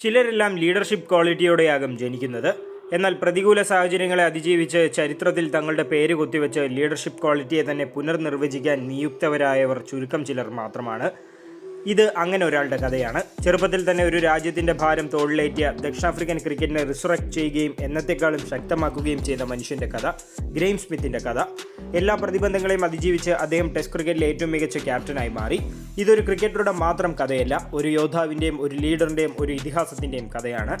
ചിലരെല്ലാം leadership ക്വാളിറ്റിയോടെയാകും ജനിക്കുന്നത്. എന്നാൽ പ്രതികൂല സാഹചര്യങ്ങളെ അതിജീവിച്ച് ചരിത്രത്തിൽ തങ്ങളുടെ പേര് കുത്തിവെച്ച് ലീഡർഷിപ്പ് ക്വാളിറ്റിയെ തന്നെ പുനർനിർവചിക്കാൻ നിയുക്തവരായവർ ചുരുക്കം ചിലർ മാത്രമാണ്. ഇത് അങ്ങനെ ഒരാളുടെ കഥയാണ്. ചെറുപ്പത്തിൽ തന്നെ ഒരു രാജ്യത്തിന്റെ ഭാരം തോളിലേറ്റിയ ദക്ഷിണാഫ്രിക്കൻ ക്രിക്കറ്റിനെ റിസറക്ട് ചെയ്യുകയും എന്നത്തെക്കാളും ശക്തമാക്കുകയും ചെയ്ത മനുഷ്യന്റെ കഥ ഗ്രെയിം സ്മിത്തിന്റെ കഥ. എല്ലാ പ്രതിബന്ധങ്ങളെയും അതിജീവിച്ച് അദ്ദേഹം ടെസ്റ്റ് ക്രിക്കറ്റിലെ ഏറ്റവും മികച്ച ക്യാപ്റ്റനായി മാറി. ഇതൊരു ക്രിക്കറ്ററുടെ മാത്രം കഥയല്ല ഒരു യോദ്ധാവിന്റെയും ഒരു ലീഡറിന്റെയും ഒരു ഇതിഹാസത്തിന്റെയും കഥയാണ്.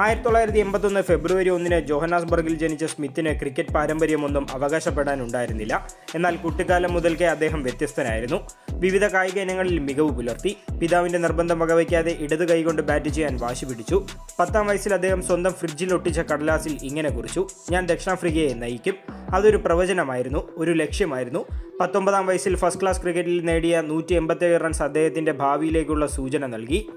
ആയിരത്തി തൊള്ളായിരത്തി എൺപത്തൊന്ന് ഫെബ്രുവരി ഒന്നിന് ജോഹനാസ്ബർഗിൽ ജനിച്ച സ്മിത്തിന് ക്രിക്കറ്റ് പാരമ്പര്യമൊന്നും അവകാശപ്പെടാനുണ്ടായിരുന്നില്ല. എന്നാൽ കുട്ടിക്കാലം മുതൽക്കേ അദ്ദേഹം വ്യത്യസ്തനായിരുന്നു. വിവിധ കായിക ഇനങ്ങളിൽ മികവ് പുലർത്തി. പിതാവിന്റെ നിർബന്ധം വകവയ്ക്കാതെ ഇടത് കൈകൊണ്ട് ബാറ്റ് ചെയ്യാൻ വാശി പിടിച്ചു. പത്താം വയസ്സിൽ അദ്ദേഹം സ്വന്തം ഫ്രിഡ്ജിൽ ഒട്ടിച്ച കടലാസിൽ ഇങ്ങനെ കുറിച്ചു. ഞാൻ ദക്ഷിണാഫ്രിക്കയെ നയിക്കും. അതൊരു പ്രവചനമായിരുന്നു. ഒരു ലക്ഷ്യമായിരുന്നു. പത്തൊമ്പതാം വയസ്സിൽ ഫസ്റ്റ് ക്ലാസ് ക്രിക്കറ്റിൽ നേടിയ നൂറ്റി എൺപത്തേഴ് റൺസ് അദ്ദേഹത്തിന്റെ ഭാവിയിലേക്കുള്ള സൂചന നൽകി.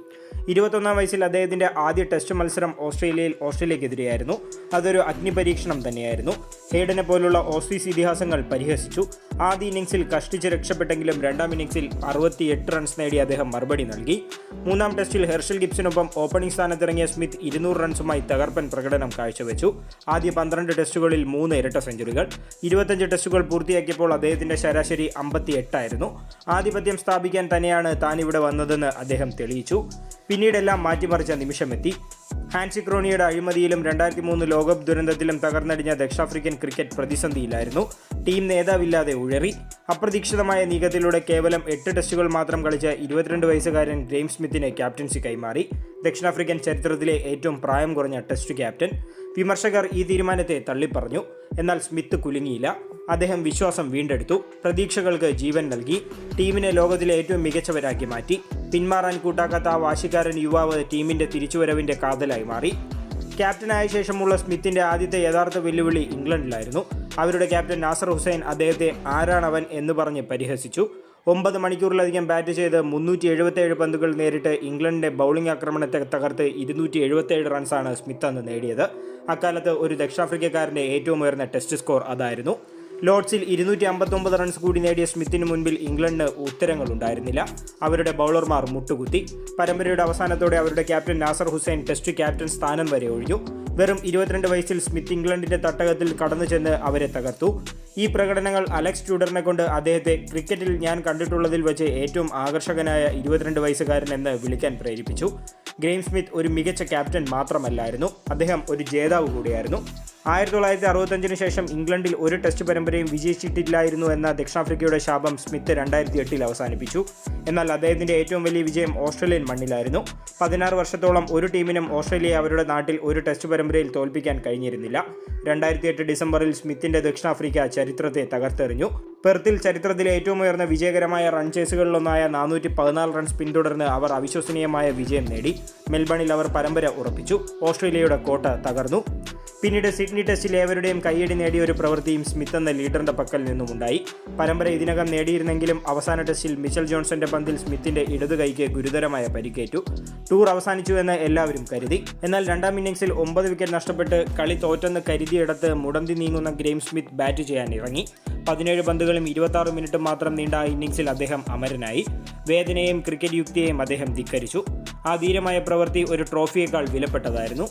ഇരുപത്തൊന്നാം വയസ്സിൽ അദ്ദേഹത്തിന്റെ ആദ്യ ടെസ്റ്റ് മത്സരം ഓസ്ട്രേലിയയിൽ ഓസ്ട്രേലിയക്കെതിരെയായിരുന്നു. അതൊരു അഗ്നിപരീക്ഷണം തന്നെയായിരുന്നു. ഹേഡനെ പോലുള്ള ഓസീസ് ഇതിഹാസങ്ങൾ പരിഹസിച്ചു. ആദ്യ ഇന്നിംഗ്സിൽ കഷ്ടിച്ച് രക്ഷപ്പെട്ടെങ്കിലും രണ്ടാം ഇന്നിംഗ്സിൽ അറുപത്തിയെട്ട് റൺസ് നേടി അദ്ദേഹം മറുപടി നൽകി. മൂന്നാം ടെസ്റ്റിൽ ഹെർഷൽ ഗിബ്സിനൊപ്പം ഓപ്പണിംഗ് സ്ഥാനത്തിറങ്ങിയ സ്മിത്ത് ഇരുന്നൂറ് റൺസുമായി തകർപ്പൻ പ്രകടനം കാഴ്ചവെച്ചു. ആദ്യ പന്ത്രണ്ട് ടെസ്റ്റുകളിൽ മൂന്ന് ഇരട്ട സെഞ്ചുറികൾ. ഇരുപത്തഞ്ച് ടെസ്റ്റുകൾ പൂർത്തിയാക്കിയപ്പോൾ അദ്ദേഹത്തിന്റെ ശരാശരി അമ്പത്തി എട്ടായിരുന്നു ആധിപത്യം സ്ഥാപിക്കാൻ തന്നെയാണ് താൻ ഇവിടെ വന്നതെന്ന് അദ്ദേഹം തെളിയിച്ചു. പിന്നീടെല്ലാം മാറ്റിമറിച്ച നിമിഷമെത്തി. ഹാൻസി ക്രോണിയുടെ അഴിമതിയിലും രണ്ടായിരത്തി മൂന്ന് ലോകകപ്പ് ദുരന്തത്തിലും തകർന്നടിഞ്ഞ ദക്ഷിണാഫ്രിക്കൻ ക്രിക്കറ്റ് പ്രതിസന്ധിയിലായിരുന്നു. ടീം നേതാവില്ലാതെ ഉഴറി. അപ്രതീക്ഷിതമായ നീക്കത്തിലൂടെ കേവലം എട്ട് ടെസ്റ്റുകൾ മാത്രം കളിച്ച ഇരുപത്തിരണ്ട് വയസ്സുകാരൻ ഗ്രെയിം സ്മിത്തിന് ക്യാപ്റ്റൻസി കൈമാറി. ദക്ഷിണാഫ്രിക്കൻ ചരിത്രത്തിലെ ഏറ്റവും പ്രായം കുറഞ്ഞ ടെസ്റ്റ് ക്യാപ്റ്റൻ. വിമർശകർ ഈ തീരുമാനത്തെ തള്ളിപ്പറഞ്ഞു. എന്നാൽ സ്മിത്ത് കുലുങ്ങിയില്ല. അദ്ദേഹം വിശ്വാസം വീണ്ടെടുത്തു. പ്രതീക്ഷകൾക്ക് ജീവൻ നൽകി. ടീമിനെ ലോകത്തിലെ ഏറ്റവും മികച്ചവരാക്കി മാറ്റി. പിന്മാറാൻ കൂട്ടാക്കാത്ത ആ വാശിക്കാരൻ യുവാവ് ടീമിന്റെ തിരിച്ചുവരവിന്റെ കാതലായി മാറി. ക്യാപ്റ്റനായ ശേഷമുള്ള സ്മിത്തിന്റെ ആദ്യത്തെ യഥാർത്ഥ വെല്ലുവിളി ഇംഗ്ലണ്ടിലായിരുന്നു. അവരുടെ ക്യാപ്റ്റൻ നാസർ ഹുസൈൻ അദ്ദേഹത്തെ ആരാണവൻ എന്ന് പറഞ്ഞ് പരിഹസിച്ചു. ഒമ്പത് മണിക്കൂറിലധികം ബാറ്റ് ചെയ്ത് മുന്നൂറ്റി എഴുപത്തേഴ് പന്തുകൾ നേരിട്ട് ഇംഗ്ലണ്ടിന്റെ ബൗളിംഗ് ആക്രമണത്തെ തകർത്ത് ഇരുന്നൂറ്റി എഴുപത്തേഴ് റൺസാണ് സ്മിത്ത് അന്ന് നേടിയത്. അക്കാലത്ത് ഒരു ദക്ഷിണാഫ്രിക്കക്കാരന്റെ ഏറ്റവും ഉയർന്ന ടെസ്റ്റ് സ്കോർ അതായിരുന്നു. ലോർഡ്സിൽ ഇരുന്നൂറ്റി അമ്പത്തൊമ്പത് റൺസ് കൂടി നേടിയ സ്മിത്തിന് മുൻപിൽ ഇംഗ്ലണ്ടിന് ഉത്തരങ്ങളുണ്ടായിരുന്നില്ല. അവരുടെ ബൗളർമാർ മുട്ടുകുത്തി. പരമ്പരയുടെ അവസാനത്തോടെ അവരുടെ captain Nasser Hussain test captain സ്ഥാനം വരെ ഒഴിഞ്ഞു. വെറും ഇരുപത്തിരണ്ട് വയസ്സിൽ സ്മിത്ത് ഇംഗ്ലണ്ടിന്റെ തട്ടകത്തിൽ കടന്നു ചെന്ന് അവരെ തകർത്തു. ഈ പ്രകടനങ്ങൾ അലക്സ് ട്യൂഡറിനെ കൊണ്ട് അദ്ദേഹത്തെ ക്രിക്കറ്റിൽ ഞാൻ കണ്ടിട്ടുള്ളതിൽ വെച്ച് ഏറ്റവും ആകർഷകനായ ഇരുപത്തിരണ്ട് വയസ്സുകാരൻ എന്ന് വിളിക്കാൻ പ്രേരിപ്പിച്ചു. ഗ്രെയിം സ്മിത്ത് ഒരു മികച്ച ക്യാപ്റ്റൻ മാത്രമല്ലായിരുന്നു. അദ്ദേഹം ഒരു ജേതാവ് കൂടിയായിരുന്നു. ആയിരത്തി തൊള്ളായിരത്തി അറുപത്തഞ്ചിന് ശേഷം ഇംഗ്ലണ്ടിൽ ഒരു ടെസ്റ്റ് പരമ്പരയും വിജയിച്ചിട്ടില്ലായിരുന്നു എന്ന ദക്ഷിണാഫ്രിക്കയുടെ ശാപം സ്മിത്ത് രണ്ടായിരത്തി എട്ടിൽ അവസാനിപ്പിച്ചു. എന്നാൽ അദ്ദേഹത്തിന്റെ ഏറ്റവും വലിയ വിജയം ഓസ്ട്രേലിയൻ മണ്ണിലായിരുന്നു. പതിനാറ് വർഷത്തോളം ഒരു ടീമിനും ഓസ്ട്രേലിയ അവരുടെ നാട്ടിൽ ഒരു ടെസ്റ്റ് പരമ്പരയിൽ തോൽപ്പിക്കാൻ കഴിഞ്ഞിരുന്നില്ല. രണ്ടായിരത്തി എട്ട് ഡിസംബറിൽ സ്മിത്തിന്റെ ദക്ഷിണാഫ്രിക്ക ചരിത്രത്തെ തകർത്തെറിഞ്ഞു. പെർത്തിൽ ചരിത്രത്തിലെ ഏറ്റവും ഉയർന്ന വിജയകരമായ റൺ ചേസുകളിലൊന്നായ നാനൂറ്റി പതിനാല് റൺസ് പിന്തുടർന്ന് അവർ അവിശ്വസനീയമായ വിജയം നേടി. മെൽബണിൽ അവർ പരമ്പര ഉറപ്പിച്ചു. ഓസ്ട്രേലിയയുടെ കോട്ട തകർന്നു. പിന്നീട് സിഡ്നി ടെസ്റ്റിൽ ഏവരുടെയും കൈയടി നേടിയ ഒരു പ്രവൃത്തിയും സ്മിത്ത് എന്ന ലീഡറിന്റെ പക്കൽ നിന്നുമുണ്ടായി. പരമ്പര ഇതിനകം നേടിയിരുന്നെങ്കിലും അവസാന ടെസ്റ്റിൽ മിച്ചൽ ജോൺസന്റെ പന്തിൽ സ്മിത്തിന്റെ ഇടതു കൈക്ക് ഗുരുതരമായ പരിക്കേറ്റു. ടൂർ അവസാനിച്ചു എന്ന് എല്ലാവരും കരുതി. എന്നാൽ രണ്ടാം ഇന്നിംഗ്സിൽ ഒമ്പത് വിക്കറ്റ് നഷ്ടപ്പെട്ട് കളി തോറ്റെന്ന് കരുതിയെടുത്ത് മുടന്തി നീങ്ങുന്ന ഗ്രെയിം സ്മിത്ത് ബാറ്റ് ചെയ്യാൻ ഇറങ്ങി. പതിനേഴ് പന്തുകളും ഇരുപത്തി മിനിറ്റും മാത്രം നീണ്ട ഇന്നിംഗ്സിൽ അദ്ദേഹം അമരനായി. വേദനയെയും ക്രിക്കറ്റ് യുക്തിയെയും അദ്ദേഹം ധിക്കരിച്ചു. ആ ധീരമായ പ്രവൃത്തി ഒരു ട്രോഫിയേക്കാൾ വിലപ്പെട്ടതായിരുന്നു.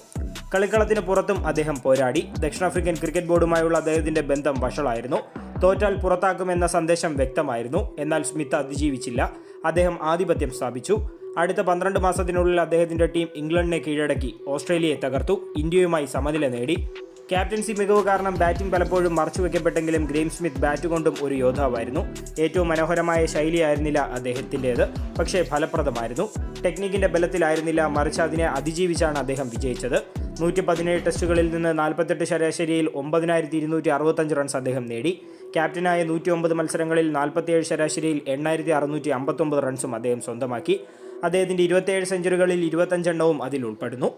കളിക്കളത്തിന് പുറത്തും അദ്ദേഹം പോരാടി. ദക്ഷിണാഫ്രിക്കൻ ക്രിക്കറ്റ് ബോർഡുമായുള്ള അദ്ദേഹത്തിന്റെ ബന്ധം വഷളായിരുന്നു. തോറ്റാൽ പുറത്താക്കുമെന്ന സന്ദേശം വ്യക്തമായിരുന്നു. എന്നാൽ സ്മിത്ത് അതിജീവിച്ചില്ല. അദ്ദേഹം ആധിപത്യം സ്ഥാപിച്ചു. അടുത്ത പന്ത്രണ്ട് മാസത്തിനുള്ളിൽ അദ്ദേഹത്തിന്റെ ടീം ഇംഗ്ലണ്ടിനെ കീഴടക്കി. ഓസ്ട്രേലിയയെ തകർത്തു. ഇന്ത്യയുമായി സമനില നേടി. ക്യാപ്റ്റൻസി മികവ് കാരണം ബാറ്റിംഗ് പലപ്പോഴും മറച്ചു മറച്ചുവെക്കപ്പെട്ടെങ്കിലും ഗ്രീം സ്മിത്ത് ബാറ്റ് കൊണ്ടും ഒരു യോദ്ധാവായിരുന്നു. ഏറ്റവും മനോഹരമായ ശൈലിയായിരുന്നില്ല അദ്ദേഹത്തിന്റേത്. പക്ഷേ ഫലപ്രദമായിരുന്നു. ടെക്നിക്കിന്റെ ബലത്തിലായിരുന്നില്ല മറിച്ച് അതിനെ അതിജീവിച്ചാണ് അദ്ദേഹം വിജയിച്ചത്. നൂറ്റി പതിനേഴ് ടെസ്റ്റുകളിൽ നിന്ന് നാൽപ്പത്തെട്ട് ശരാശരിയിൽ ഒമ്പതിനായിരത്തി ഇരുന്നൂറ്റി അറുപത്തഞ്ച് റൺസ് അദ്ദേഹം നേടി. ക്യാപ്റ്റനായ നൂറ്റി ഒമ്പത് മത്സരങ്ങളിൽ നാൽപ്പത്തിയേഴ് ശരാശരിയിൽ എണ്ണായിരത്തി അറുന്നൂറ്റി അമ്പത്തൊമ്പത് റൺസും അദ്ദേഹം സ്വന്തമാക്കി. അദ്ദേഹത്തിന്റെ ഇരുപത്തിയേഴ് സെഞ്ചുറികളിൽ ഇരുപത്തഞ്ചെണ്ണവും അതിൽ ഉൾപ്പെടുന്നു.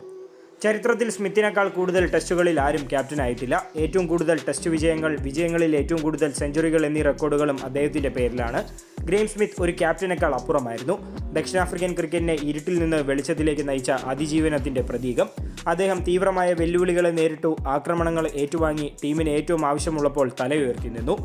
ചരിത്രത്തിൽ സ്മിത്തിനേക്കാൾ കൂടുതൽ ടെസ്റ്റുകളിൽ ആരും ക്യാപ്റ്റനായിട്ടില്ല. ഏറ്റവും കൂടുതൽ ടെസ്റ്റ് വിജയങ്ങൾ വിജയങ്ങളിൽ ഏറ്റവും കൂടുതൽ സെഞ്ചുറികൾ എന്നീ റെക്കോർഡുകളും അദ്ദേഹത്തിന്റെ പേരിലാണ്. ഗ്രെയിം സ്മിത്ത് ഒരു ക്യാപ്റ്റനേക്കാൾ അപ്പുറമായിരുന്നു. ദക്ഷിണാഫ്രിക്കൻ ക്രിക്കറ്റിനെ ഇരുട്ടിൽ നിന്ന് വെളിച്ചത്തിലേക്ക് നയിച്ച അതിജീവനത്തിന്റെ പ്രതീകം. അദ്ദേഹം തീവ്രമായ വെല്ലുവിളികളെ നേരിട്ടു ആക്രമണങ്ങൾ ഏറ്റുവാങ്ങി ടീമിന് ഏറ്റവും ആവശ്യമുള്ളപ്പോൾ തലയുയർത്തി നിന്നു.